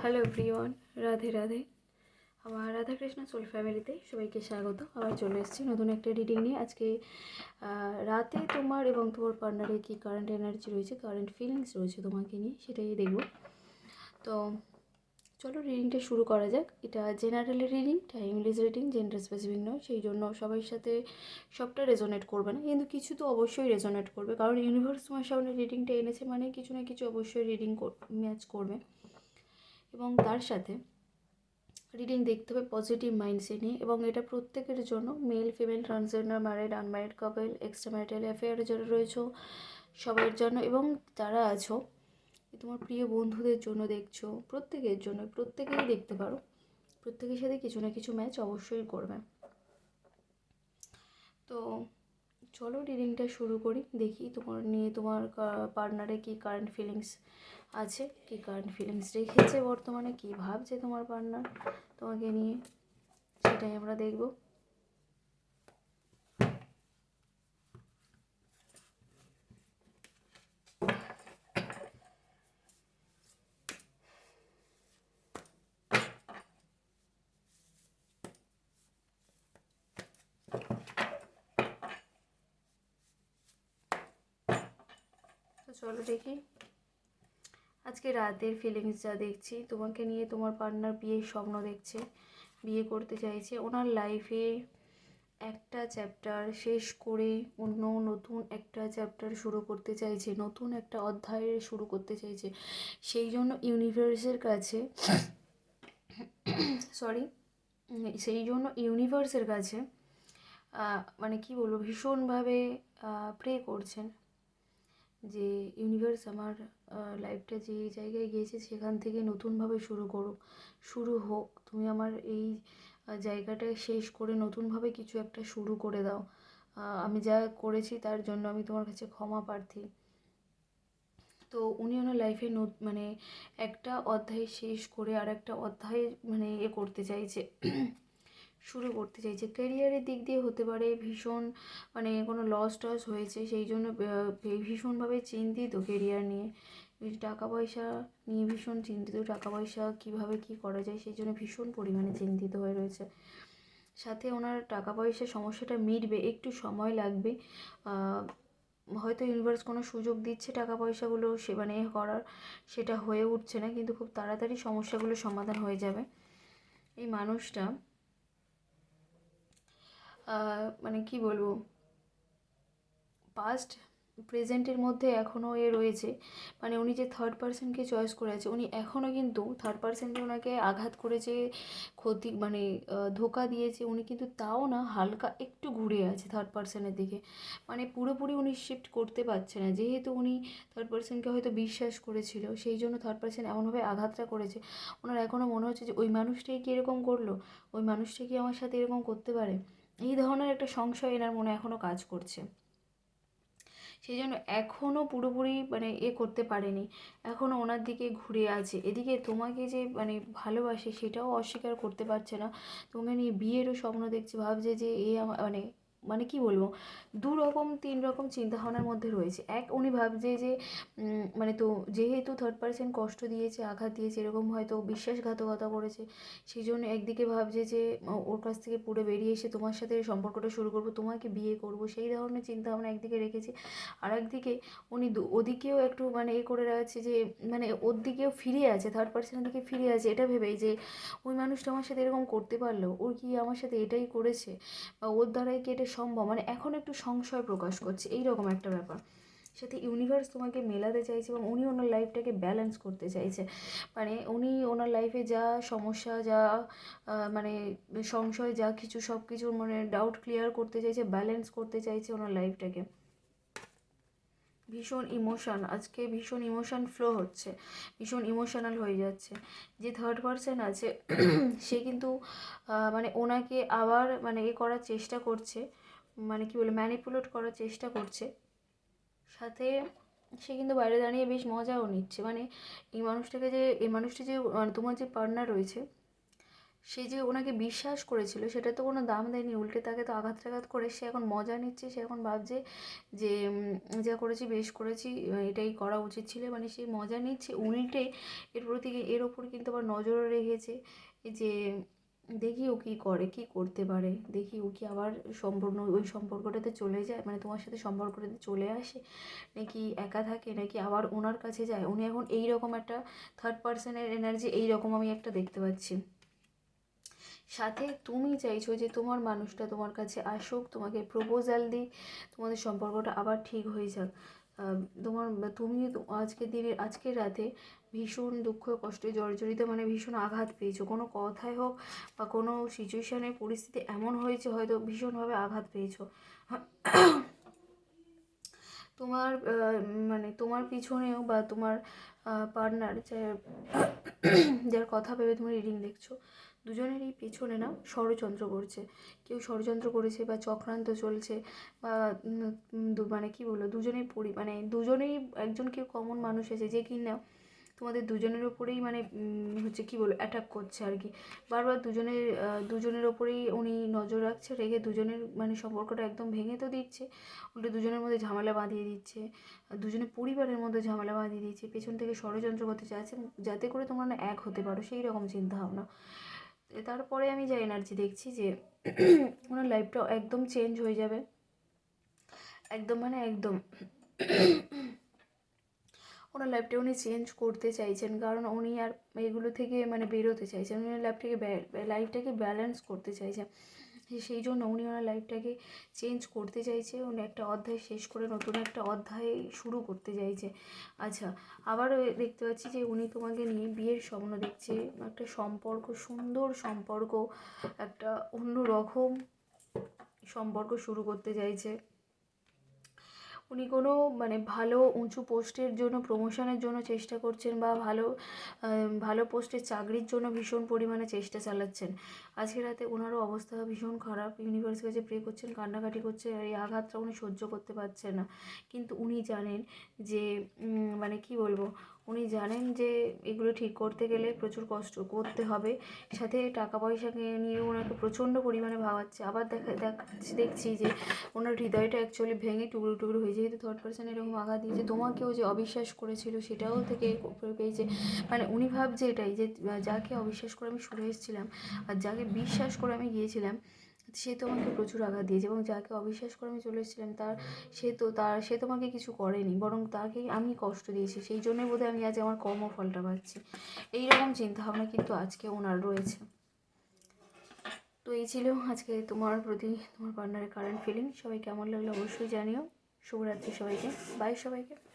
Hello everyone Radhe Radhe আমার Radhakrishna soul ফ্যামিলিতে সবাইকে স্বাগত। আবার চলে এসেছি নতুন একটা রিডিং নিয়ে। আজকে রাতে তোমার এবং তোমার পার্টনারের কী কারেন্ট এনার্জি রয়েছে কারেন্ট ফিলিংস রয়েছে তোমাকে নিয়ে সেটাই দেখব। তো, চলো রিডিংটা শুরু করা যাক। এটা general reading timeless reading gender specific নয়। সেই জন্য সবার সাথে সবটা রেজোনেট করবে না। কিন্তু কিছু তো অবশ্যই রেজোনেট করবে। কারণ ইউনিভার্স তোমার সামনে রিডিংটা এনেছে মানে কিছু না কিছু অবশ্যই রিডিং ম্যাচ করবে। এবং তার সাথে রিডিং দেখতে হবে পজিটিভ মাইন্ডসেট নিয়ে এবং এটা প্রত্যেকের জন্য male female transgender married unmarried couple extra marital অ্যাফেয়ারে যারা রয়েছে সবার জন্য এবং যারা আছো তোমার প্রিয় বন্ধুদের জন্য দেখছ, প্রত্যেকের জন্য, প্রত্যেকেই দেখতে পারো, প্রত্যেকের সাথে কিছু না কিছু ম্যাচ অবশ্যই করবে। তো চলো রিডিংটা শুরু করি, দেখি তোমার নিয়ে তোমার পার্টনারে কি কারেন্ট ফিলিংস আছে, কি কারেন্ট ফিলিংস রেখেছে বর্তমানে, কি ভাবছে তোমার পার্টনার তোমাকে নিয়ে, সেটাই আমরা দেখব। চলো দেখি। আজকে রাতের ফিলিংস যা দেখছি, তোমাকে নিয়ে তোমার পার্টনার বিয়ের স্বপ্ন দেখছে, বিয়ে করতে চাইছে। ওনার লাইফে একটা চ্যাপ্টার শেষ করে অন্য নতুন একটা চ্যাপ্টার শুরু করতে চাইছে, নতুন একটা অধ্যায় শুরু করতে চাইছে। সেই জন্য ইউনিভার্সের কাছে সরি সেই জন্য ইউনিভার্সের কাছে মানে কি বলব, ভীষণভাবে প্রে করছেন। যে ইউনিভার্স আমার লাইফটা যে জায়গায় গিয়েছে সেখান থেকে নতুনভাবে শুরু করো শুরু হোক, তুমি আমার এই জায়গাটা শেষ করে নতুনভাবে কিছু একটা শুরু করে দাও। আমি যা করেছি তার জন্য আমি তোমার কাছে ক্ষমা প্রার্থী। তো উনি ওনার লাইফে মানে একটা অধ্যায় শেষ করে আর একটা অধ্যায় মানে এ করতে চাইছে। শুরু করতে চাইছে। ক্যারিয়ারের দিক দিয়ে হতে পারে ভীষণ মানে কোনো লস টস হয়েছে, সেই জন্য ভীষণভাবে চিন্তিত কেরিয়ার নিয়ে। টাকা পয়সা নিয়ে ভীষণ চিন্তিত, টাকা পয়সা কীভাবে কি করা যায়, সেই জন্য ভীষণ পরিমাণে চিন্তিত হয়ে রয়েছে। সাথে ওনার টাকা পয়সার সমস্যাটা মিটবে, একটু সময় লাগবে। হয়তো ইউনিভার্স কোনো সুযোগ দিচ্ছে টাকা পয়সাগুলো সে মানে করার, সেটা হয়ে উঠছে না, কিন্তু খুব তাড়াতাড়ি সমস্যাগুলো সমাধান হয়ে যাবে। এই মানুষটা মানে কি বলব? পাস্ট প্রেজেন্টের মধ্যে এখনও এ রয়েছে। মানে উনি যে থার্ড পার্সনকে চয়েস করে আছে, উনি এখনও কিন্তু থার্ড পার্সনকে ওনাকে আঘাত করেছে, ক্ষতি মানে ধোকা দিয়েছে, উনি কিন্তু তাও না হালকা একটু ঘুরে আছে থার্ড পার্সনের দিকে। মানে পুরোপুরি উনি শিফট করতে পারছে না। যেহেতু উনি থার্ড পার্সনকে হয়তো বিশ্বাস করেছিল, সেই জন্য থার্ড পার্সন এমনভাবে আঘাতটা করেছে। ওনার এখনও মনে হচ্ছে যে, ওই মানুষটাই কি এরকম করল? ওই মানুষটাই কি আমার সাথে এরকম করতে পারে? এই ধরনের একটা সংশয় এনার মনে এখনও কাজ করছে। সেই জন্য এখনও পুরোপুরি মানে এ করতে পারেনি। এখনও ওনার দিকে ঘুরে আছে। এদিকে তোমাকে যে মানে ভালোবাসে সেটাও অস্বীকার করতে পারছে না। তোমাকে নিয়ে বিয়েরও স্বপ্ন দেখছে। ভাবছে যে এ মানে মানে কি বলব? দু রকম, তিন রকম চিন্তাভাবনার মধ্যে রয়েছে। এক, উনি ভাবছে যে মানে তো যেহেতু থার্ড পার্সন কষ্ট দিয়েছে, আঘাত দিয়েছে, এরকম হয়তো বিশ্বাসঘাতকতা করেছে সেই জন্য একদিকে ভাবছে যে ওর কাছ থেকে পুরো বেরিয়ে এসে তোমার সাথে সম্পর্কটা শুরু করব, তোমাকে বিয়ে করব, সেই ধরনের চিন্তা ভাবনা একদিকে রেখেছে। আর একদিকে উনি ওদিকেও একটু মানে এ করে রাখছে যে মানে ওর দিকেও ফিরে আছে থার্ড পার্সনের দিকে ফিরে আছে, এটা ভেবেই যে, ওই মানুষটা আমার সাথে এরকম করতে পারল, ওর কি আমার সাথে এটাই করেছে? বা ওর দ্বারাই কি এটা সম্ভব মানে এখন একটু সংশয় প্রকাশ করছে এই রকম একটা ব্যাপার। সাথে ইউনিভার্স তোমাকে মেলাতে চাইছে এবং উনি ওনার লাইফটাকে ব্যালেন্স করতে চাইছে। মানে উনি ওনার লাইফে যা সমস্যা, যা মানে সংশয়, যা কিছু সব কিছু মানে ডাউট ক্লিয়ার করতে চাইছে ব্যালেন্স করতে চাইছে ওনার লাইফটাকে ভীষণ ইমোশান আজকে ভীষণ ইমোশান ফ্লো হচ্ছে, ভীষণ ইমোশনাল হয়ে যাচ্ছে। যে থার্ড পার্সন আছে, সে কিন্তু মানে ওনাকে আবার মানে এ করার চেষ্টা করছে। মানে কি বলে ম্যানিপুলেট করার চেষ্টা করছে। সাথে সে কিন্তু বাইরে দাঁড়িয়ে বেশ মজাও নিচ্ছে। মানে এই মানুষটাকে যে, এই মানুষটি যে মানে তোমার যে পার্টনার রয়েছে, সে যে ওনাকে বিশ্বাস করেছিল, সেটা তো কোনো দাম দেয়নি। উল্টে তাকে তো আঘাত টাঘাত করে সে এখন মজা নিচ্ছে। সে এখন ভাবছে যে যা করেছি বেশ করেছি, এটাই করা উচিত ছিল। মানে সে মজা নিচ্ছে। উল্টে এর প্রতি এর ওপর কিন্তু আবার নজরও রেখেছে যে দেখি ও কী করে, কী করতে পারে? দেখি ও কি আবার সম্পূর্ণ ওই সম্পর্কটাতে চলে যায়? মানে তোমার সাথে সম্পর্কটাতে চলে আসে? নাকি একা থাকে? নাকি আবার ওনার কাছে যায়? উনি এখন এই রকম একটা থার্ড পার্সনের এনার্জি এই রকম আমি একটা দেখতে পাচ্ছি। সাথে তুমি চাইছো যে তোমার মানুষটা তোমার কাছে আসুক, তোমাকে প্রপোজাল দিক, তোমাদের সম্পর্কটা আবার ঠিক হয়ে যাক। তোমার তুমি আজকের দিনে আজকের রাতে ভীষণ দুঃখ, কষ্টে, জর্জরিত মানে ভীষণ আঘাত পেয়েছ। কোনো কথায় হোক বা কোনো সিচুয়েশানের পরিস্থিতি এমন হয়েছে হয়তো ভীষণভাবে আঘাত পেয়েছ। তোমার মানে তোমার পিছনেও বা তোমার পার্টনার যার কথা ভেবে তুমি রিডিং দেখছ দুজনেরই পেছনে না ষড়যন্ত্র করছে। কেউ ষড়যন্ত্র করেছে বা চক্রান্ত চলছে বা মানে কি বলব, দুজনেই পরি মানে দুজনেই একজন কেউ কমন মানুষ আছে যে কি না তোমাদের দুজনের ওপরেই মানে হচ্ছে কি বলব অ্যাটাক করছে আর কি। বারবার দুজনের দুজনের ওপরেই উনি নজর রাখছে, রেখে দুজনের মানে সম্পর্কটা একদম ভেঙে তো দিচ্ছে, উল্টে দুজনের মধ্যে ঝামেলা বাঁধিয়ে দিচ্ছে, আর দুজনের পরিবারের মধ্যে ঝামেলা বাঁধিয়ে দিচ্ছে, পেছন থেকে ষড়যন্ত্র করতে চাইছে, যাতে করে তোমরা না এক হতে পারো, সেই রকম চিন্তা ভাবনা তারপরে আমি যা এনার্জি দেখছি যে ওনার লাইফটা একদম চেঞ্জ হয়ে যাবে। একদম মানে একদম। ওনার লাইফটা উনি চেঞ্জ করতে চাইছেন, কারণ উনি আর এগুলো থেকে মানে বেরোতে চাইছেন, উনি লাইফটাকে লাইফটাকে ব্যালেন্স করতে চাইছেন। সেই জন্য উনি ওনার লাইফটাকে চেঞ্জ করতে চাইছে, উনি একটা অধ্যায় শেষ করে নতুন একটা অধ্যায় শুরু করতে চাইছে। আচ্ছা আবার দেখতে পাচ্ছি যে উনি তোমাকে নিয়ে বিয়ের স্বপ্ন দেখছে, একটা সম্পর্ক, সুন্দর সম্পর্ক, একটা অন্য রকম সম্পর্ক শুরু করতে চাইছে। উনি কোনো মানে ভালো উঁচু পোস্টের জন্য প্রমোশনের জন্য চেষ্টা করছেন বা ভালো ভালো পোস্টের চাকরির জন্য ভীষণ পরিমাণে চেষ্টা চালাচ্ছেন। আজকে রাতে ওনারও অবস্থা ভীষণ খারাপ। ইউনিভার্সের কাছে প্রে করছেন, কান্নাকাটি করছেন আর এই আঘাতটা উনি সহ্য করতে পারছেন না। কিন্তু উনি জানেন যে মানে কি বলব উনি জানেন যে এগুলো ঠিক করতে গেলে প্রচুর কষ্ট করতে হবে। সাথে টাকা পয়সাকে নিয়ে ওনাকে প্রচণ্ড পরিমাণে ভাবাচ্ছে। আবার দেখা দেখছি যে ওনার হৃদয়টা অ্যাকচুয়ালি ভেঙে টুকরো টুকরো হয়ে যেহেতু থার্ড পার্সন এরকম আঘাত দিয়েছে তোমাকেও যে অবিশ্বাস করেছিল সেটাও থেকে পেয়েছে। মানে উনি ভাবছে এটাই যে যাকে অবিশ্বাস করে আমি সরে এসেছিলাম আর যাকে বিশ্বাস করে আমি গিয়েছিলাম সে তোমাকে প্রচুর আঘাত দিয়েছে এবং যাকে অবিশ্বাস করে আমি চলে এসেছিলাম, তার সে তো তার, সে তোমাকে কিছু করেনি, বরং তাকে আমি কষ্ট দিয়েছি। সেই জন্যই বোধহয় আমি আজ আমার কর্মফলটা পাচ্ছি। এইরকম চিন্তাভাবনা কিন্তু আজকে ওনার রয়েছে। তো এই ছিল আজকে তোমার প্রতি তোমার পার্টনারের কারেন্ট ফিলিং সবাই কেমন লাগল অবশ্যই জানিও। শুভরাত্রি সবাইকে। বাই সবাইকে।